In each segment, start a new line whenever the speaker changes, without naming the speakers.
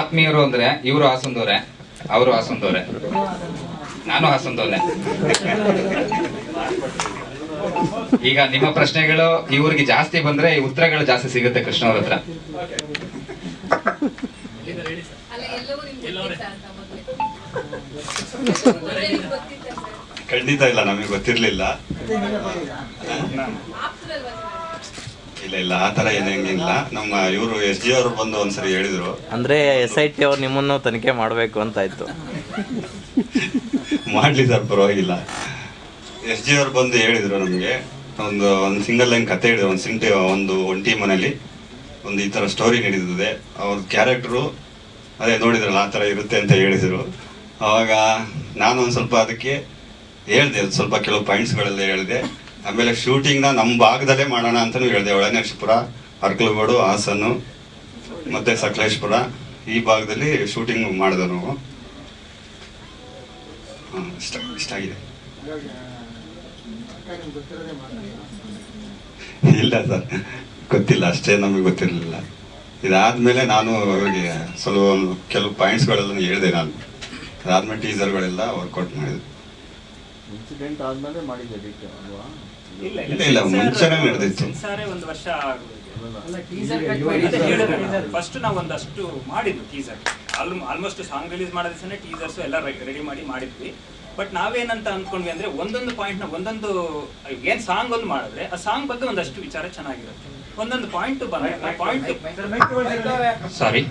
ಆತ್ಮೀಯರು ಅಂದ್ರೆ ಇವರು ಹಾಸನದವ್ರೆ ಅವರು ಹಾಸನದವ್ರೆ ನಾನು ಹಾಸನದವ್ರೆ ಈಗ ನಿಮ್ಮ ಪ್ರಶ್ನೆಗಳು ಇವ್ರಿಗೆ ಜಾಸ್ತಿ ಬಂದ್ರೆ ಈ ಉತ್ತರಗಳು ಜಾಸ್ತಿ ಸಿಗುತ್ತೆ ಕೃಷ್ಣ ಅವ್ರ ಹತ್ರ
ಅಲ್ಲ ಎಲ್ಲವೂ ನಿಮ್ಗೆ ಅಂತ ಮೊದ್ಲೇ? ಮೊದ್ಲೇ ನಿಮ್ಗೆ ಸರ್?
ಖಂಡಿತ ಇಲ್ಲ ನಮಗೆ ಗೊತ್ತಿರ್ಲಿಲ್ಲ? ಇಲ್ಲ ಇಲ್ಲ ಆ ತರ ಏನಿಲ್ಲ ನಮ್ಮ ಇವರು ಎಸ್ ಜಿ ಅವರು ಬಂದು ಒಂದ್ಸರಿ ಹೇಳಿದ್ರು.
ಅಂದ್ರೆ ಎಸ್ ಐ ಟಿ ಅವ್ರು ನಿಮ್ಮನ್ನು ತನಿಖೆ ಮಾಡಬೇಕು ಅಂತ ಇತ್ತು
ಮಾಡ್ಲಿ ಸರ್ ಪರವಾಗಿಲ್ಲ. ಎಸ್ ಜಿ ಅವ್ರು ಬಂದು ಹೇಳಿದ್ರು ನಮಗೆ. ಒಂದು ಒಂದು ಸಿಂಗಲ್ ಲೈನ್ ಕತೆ ಹೇಳಿದ್ರು ಒಂದು ಸಿಂಟಿ ಒಂದು ಒಂಟಿ ಮನೇಲಿ. ಒಂದು ಈ ಥರ ಸ್ಟೋರಿ ನಡೀತದೆ ಅವ್ರ ಕ್ಯಾರೆಕ್ಟ್ರು ಅದೇ ನೋಡಿದ್ರಲ್ಲ ಆ ಥರ ಇರುತ್ತೆ ಅಂತ ಹೇಳಿದರು. ಅವಾಗ ನಾನು ಒಂದು ಸ್ವಲ್ಪ ಅದಕ್ಕೆ ಹೇಳಿದೆ ಸ್ವಲ್ಪ ಕೆಲವು ಪಾಯಿಂಟ್ಸ್ಗಳೆಲ್ಲ ಹೇಳಿದೆ. ಆಮೇಲೆ ಶೂಟಿಂಗ್ನ ನಮ್ಮ ಭಾಗದಲ್ಲೇ ಮಾಡೋಣ ಅಂತಲೂ ಹೇಳಿದೆ. ಒಳನರಸೀಪುರ ಅರ್ಕಲಗೋಡು ಹಾಸನ್ನು ಮತ್ತು ಸಕಲೇಶ್ಪುರ. ಈ ಭಾಗದಲ್ಲಿ ಶೂಟಿಂಗ್ ಮಾಡಿದೆ ನಾವು. ಹಾಂ, ಇಷ್ಟ ಇಷ್ಟ ಆಗಿದೆ. ಇಲ್ಲ ಸರ್, ಗೊತ್ತಿಲ್ಲ, ಅಷ್ಟೇ ನಮಗೆ ಗೊತ್ತಿರಲಿಲ್ಲ. ಇದಾದ್ಮೇಲೆ ನಾನು ಅವರಿಗೆ ಸ್ವಲ್ಪ ಕೆಲವು ಪಾಯಿಂಟ್ಸ್ಗಳೆಲ್ಲ ಹೇಳಿದೆ ನಾನು. ಅದಾದ್ಮೇಲೆ ಟೀಸರ್ಗಳೆಲ್ಲ ವರ್ಕೌಟ್ ಮಾಡಿದೆ.
ಇನ್ಸಿಡೆಂಟ್ ಆದ್ಮೇಲೆ ಮಾಡಿದ್ದೆ ಡಿಕೆ ಅಲ್ವಾ?
ಇಲ್ಲ, ಇಲ್ಲ, ಮುಂಚೆನೇ ನಡೆದಿತ್ತು.
ಸಾರೇ ಒಂದು ವರ್ಷ
ಅಲ್ಲ,
ಫಸ್ಟ್ ನಾವು ಒಂದಷ್ಟು ಮಾಡಿದ್ವಿ ಟೀಸರ್ ಆಲ್ಮೋಸ್ಟ್ ಸಾಂಗ್ ರಿಲೀಸ್ ಮಾಡೋ ದಿವಸನೇ ಟೀಸರ್ಸ್ ಎಲ್ಲ ರೆಡಿ ಮಾಡಿ ಮಾಡಿದ್ವಿ. ಬಟ್ ನಾವೇನಂತ ಅಂದ್ಕೊಂಡ್ವಿ ಅಂದ್ರೆ ಒಂದೊಂದು ಪಾಯಿಂಟ್ನ ನ ಒಂದೊಂದು ಏನ್ ಸಾಂಗ್ ಒಂದು ಮಾಡಿದ್ರೆ ಆ ಸಾಂಗ್ ಬಗ್ಗೆ ಒಂದಷ್ಟು ವಿಚಾರ ಚೆನ್ನಾಗಿರುತ್ತೆ. ಒಂದೊಂದು ಪಾಯಿಂಟ್ ಬಂದಾಗ point sorry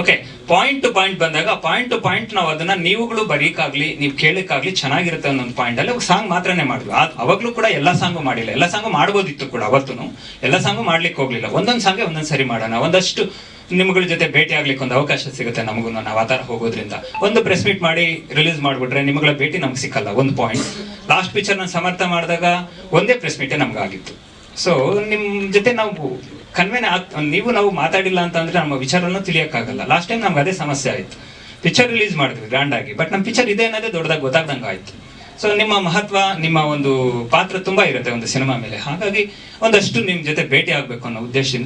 okay point to point ಬಂದಾಗ ಪಾಯಿಂಟ್ ಟು ಪಾಯಿಂಟ್ ನಾವು ಅದನ್ನ ನೀವುಗಳು ಬರೀಕಾಗ್ಲಿ ನೀವು ಕೇಳಕ್ಕಾಗ್ಲಿ ಚೆನ್ನಾಗಿರುತ್ತೆ ಅನ್ನೋ ಒಂದು ಪಾಯಿಂಟ್ ಅಲ್ಲಿ ಸಾಂಗ್ ಮಾತ್ರನೇ ಮಾಡಿದ್ವಿ ಅವಾಗ್ಲೂ ಕೂಡ ಎಲ್ಲ ಸಾಂಗು ಮಾಡಿಲ್ಲ. ಎಲ್ಲ ಸಾಂಗು ಮಾಡ್ಬೋದಿತ್ತು ಕೂಡ ಅವತ್ತು ಎಲ್ಲ ಸಾಂಗು ಮಾಡ್ಲಿಕ್ಕೆ ಹೋಗ್ಲಿಲ್ಲ. ಒಂದೊಂದು ಸಾಂಗೆ ಒಂದೊಂದು ಸರಿ ಮಾಡೋಣ. ಒಂದಷ್ಟು ನಿಮ್ಗಳ ಜೊತೆ ಭೇಟಿ ಆಗ್ಲಿಕ್ಕೆ ಒಂದು ಅವಕಾಶ ಸಿಗುತ್ತೆ ನಮಗೂ ನಾವು ಆತರ ಹೋಗೋದ್ರಿಂದ. ಒಂದು ಪ್ರೆಸ್ ಮೀಟ್ ಮಾಡಿ ರಿಲೀಸ್ ಮಾಡ್ಬಿಟ್ರೆ ನಿಮ್ಗಳ ಭೇಟಿ ನಮ್ಗೆ ಸಿಕ್ಕಲ್ಲ. ಒಂದು ಪಾಯಿಂಟ್ ಲಾಸ್ಟ್ ಪಿಕ್ಚರ್ ನಾನು ಸಮರ್ಥ ಮಾಡಿದಾಗ ಒಂದೇ ಪ್ರೆಸ್ ಮೀಟೇ ನಮ್ಗೆ ಆಗಿತ್ತು ಸೊ ನಿಮ್ಮ ಜೊತೆ ನಾವು ಕನ್ವೆನ್ ನೀವು ನಾವು ಮಾತಾಡಿಲ್ಲ ಅಂತಂದ್ರೆ ನಮ್ಮ ವಿಚಾರವನ್ನು ತಿಳಿಯೋಕ್ಕಾಗಲ್ಲ. ಲಾಸ್ಟ್ ಟೈಮ್ ನಮ್ಗೆ ಅದೇ ಸಮಸ್ಯೆ ಆಯ್ತು. ಪಿಕ್ಚರ್ ರಿಲೀಸ್ ಮಾಡಿದ್ವಿ ಗ್ರ್ಯಾಂಡ್ ಆಗಿ. ಬಟ್ ನಮ್ಮ ಪಿಕ್ಚರ್ ಇದೆ ಅನ್ನೋದೇ ದೊಡ್ಡದಾಗಿ ಗೊತ್ತಾಗ್ದಂಗೆ ಆಯ್ತು. ಸೊ ನಿಮ್ಮ ಮಹತ್ವ, ನಿಮ್ಮ ಒಂದು ಪಾತ್ರ ತುಂಬಾ ಇರುತ್ತೆ ಒಂದು ಸಿನಿಮಾ ಮೇಲೆ. ಹಾಗಾಗಿ ಒಂದಷ್ಟು ನಿಮ್ಮ ಜೊತೆ ಭೇಟಿ ಆಗ್ಬೇಕು ಅನ್ನೋ ಉದ್ದೇಶದಿಂದ